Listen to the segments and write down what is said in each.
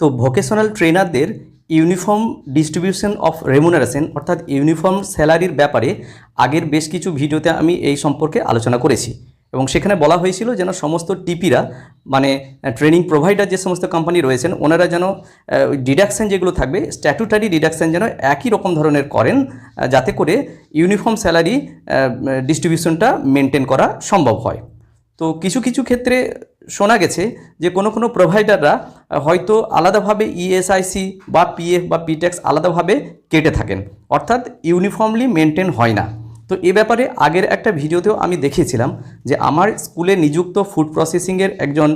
তো ভোকেশনাল ট্রেনারদের uniform distribution of remuneration অর্থাৎ ইউনিফর্ম স্যালারির ব্যাপারে আগের বেশ কিছু ভিডিওতে আমি এই সম্পর্কে আলোচনা করেছি। এবং সেখানে বলা হয়েছিল যেন সমস্ত টিপিরা মানে ট্রেনিং প্রোভাইডার যে সমস্ত কোম্পানি রয়েছেন, ওনারা যেন ডিডাকশন যেগুলো থাকবে স্ট্যাটুটারি ডিডাকশন যেন একই রকম ধরনের করেন যাতে করে ইউনিফর্ম স্যালারি ডিস্ট্রিবিউশনটা মেনটেন করা সম্ভব হয়। তো কিছু কিছু ক্ষেত্রে শোনা গেছে যে কোনো কোনো প্রোভাইডাররা হয়তো আলাদাভাবে ইএসআইসি বা পিএফ বা পিট্যাক্স আলাদাভাবে কেটে থাকেন। অর্থাৎ ইউনিফর্মলি মেনটেন হয় না। তো এ ব্যাপারে আগের একটা ভিডিওতেও আমি দেখিয়েছিলাম যে আমার স্কুলে নিযুক্ত ফুড প্রসেসিংয়ের একজন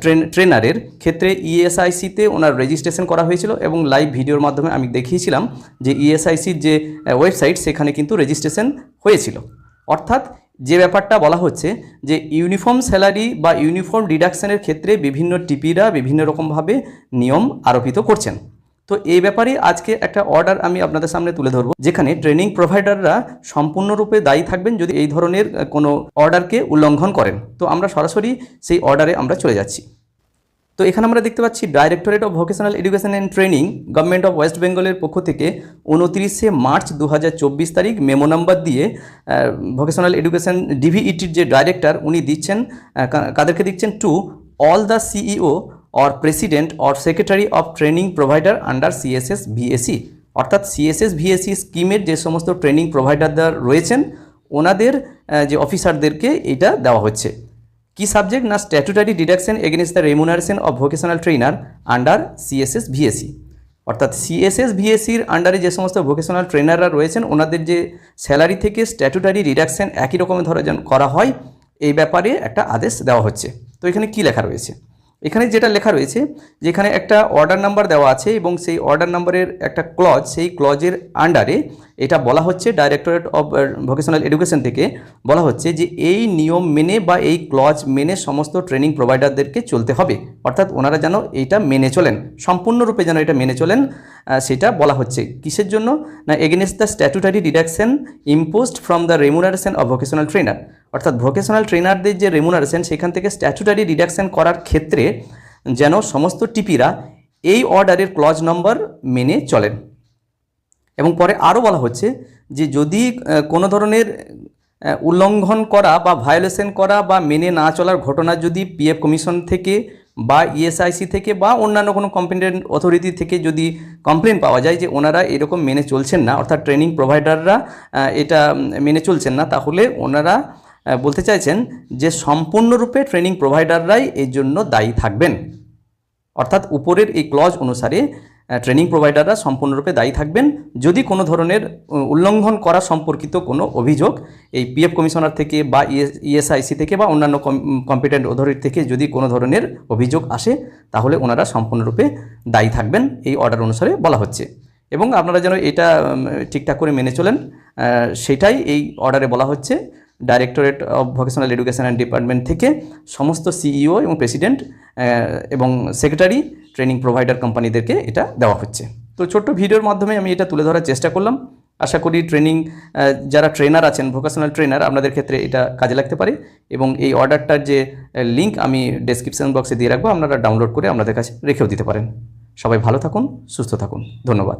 ট্রেন, ট্রেনারের ক্ষেত্রে ইএসআইসিতে ওনার রেজিস্ট্রেশন করা হয়েছিল এবং লাইভ ভিডিওর মাধ্যমে আমি দেখিয়েছিলাম যে ইএসআইসির যে ওয়েবসাইট সেখানে কিন্তু রেজিস্ট্রেশন হয়েছিল। অর্থাৎ যে ব্যাপারটা বলা হচ্ছে যে ইউনিফর্ম স্যালারি বা ইউনিফর্ম ডিডাকশানের ক্ষেত্রে বিভিন্ন টিপিরা বিভিন্ন রকমভাবে নিয়ম আরোপিত করছেন। তো এই ব্যাপারে আজকে একটা অর্ডার আমি আপনাদের সামনে তুলে ধরবো, যেখানে ট্রেনিং প্রোভাইডাররা সম্পূর্ণরূপে দায়ী থাকবেন যদি এই ধরনের কোনো অর্ডারকে উল্লঙ্ঘন করেন। তো আমরা সরাসরি সেই অর্ডারে আমরা চলে যাচ্ছি। তো এখানে আমরা দেখতে পাচ্ছি directorate of vocational education and training government of west বেঙ্গলের পক্ষ থেকে উনত্রিশে মার্চ দু হাজার চব্বিশ তারিখ মেমো নাম্বার দিয়ে ভোকেশনাল এডুকেশন ডিভিইটির যে ডাইরেক্টর উনি দিচ্ছেন কাদেরকে দিচ্ছেন to all the CEO or president or secretary of training provider under CSS VAC অর্থাৎ সিএসএস ভিএসি স্কিমের যে সমস্ত ট্রেনিং প্রোভাইডাররা রয়েছেন, ওনাদের যে অফিসারদেরকে এটা দেওয়া হচ্ছে। কি সাবজেক্ট না statutory deduction against the remuneration of vocational trainer under CSS VAC অর্থাৎ সিএসএস ভিএসির আন্ডারে যে সমস্ত ভোকেশনাল ট্রেনাররা রয়েছেন, ওনাদের যে স্যালারি থেকে স্ট্যাটুটারি ডিডাকশন একই রকমের ধরে করা হয়, এই ব্যাপারে একটা আদেশ দেওয়া হচ্ছে। তো এখানে কি লেখা রয়েছে? এখানে যেটা লেখা রয়েছে, যেখানে একটা অর্ডার নাম্বার দেওয়া আছে এবং সেই অর্ডার নাম্বারের একটা ক্লজ সেই ক্লজের আন্ডারে এটা বলা হচ্ছে ডাইরেক্টরেট অফ ভোকেশনাল এডুকেশন থেকে বলা হচ্ছে যে এই নিয়ম মেনে বা এই ক্লজ মেনে সমস্ত ট্রেনিং প্রোভাইডারদেরকে চলতে হবে। অর্থাৎ ওনারা যেন এইটা মেনে চলেন, সম্পূর্ণরূপে যেন এটা মেনে চলেন। সেটা বলা হচ্ছে। কিসের জন্য? না against the statutory deduction imposed from the remuneration of vocational trainer অর্থাৎ ভোকেশনাল ট্রেনারদের যে রেমুনারেশন সেখান থেকে স্ট্যাটুটারি ডিডাকশন করার ক্ষেত্রে যেন সমস্ত টিপিরা এই অর্ডারের ক্লজ নম্বর মেনে চলেন। এবং পরে আরও বলা হচ্ছে যে যদি কোনো ধরনের উল্লঙ্ঘন করা বা ভায়োলেশন করা বা মেনে না চলার ঘটনা যদি পিএফ কমিশন থেকে বা ইএসআইসি থেকে বা অন্যান্য কোনো কম্পিটেন্ট অথরিটি থেকে যদি কমপ্লেন পাওয়া যায় যে ওনারা এরকম মেনে চলছেন না, অর্থাৎ ট্রেনিং প্রোভাইডাররা এটা মেনে চলছেন না, তাহলে ওনারা বলতে চাইছেন যে সম্পূর্ণরূপে ট্রেনিং প্রোভাইডাররাই এর জন্য দায়ী থাকবেন। অর্থাৎ উপরের এই ক্লজ অনুসারে ট্রেনিং প্রোভাইডাররা সম্পূর্ণরূপে দায়ী থাকবেন। যদি কোনো ধরনের উল্লঙ্ঘন করা সম্পর্কিত কোনো অভিযোগ এই পিএফ কমিশনার থেকে বা ইএসআইসি থেকে বা অন্যান্য কম্পিটেন্ট অথরিটি থেকে যদি কোনো ধরনের অভিযোগ আসে, তাহলে ওনারা সম্পূর্ণরূপে দায়ী থাকবেন এই অর্ডার অনুসারে বলা হচ্ছে। এবং আপনারা যেন এটা ঠিকঠাক করে মেনে চলেন সেটাই এই অর্ডারে বলা হচ্ছে। Directorate of vocational education and department থেকে সমস্ত সিইও এবং প্রেসিডেন্ট এবং সেক্রেটারি ট্রেনিং প্রোভাইডার কোম্পানিদেরকে এটা দেওয়া হচ্ছে। তো ছোট্ট ভিডিওর মাধ্যমে আমি এটা তুলে ধরার চেষ্টা করলাম। আশা করি ট্রেনিং যারা ট্রেনার আছেন ভোকেশনাল ট্রেনার আপনাদের ক্ষেত্রে এটা কাজে লাগতে পারে এবং এই অর্ডারটার যে লিঙ্ক আমি ডেসক্রিপশন বক্সে দিয়ে রাখব, আপনারা ডাউনলোড করে আপনাদের কাছে রেখেও দিতে পারেন। সবাই ভালো থাকুন, সুস্থ থাকুন। ধন্যবাদ।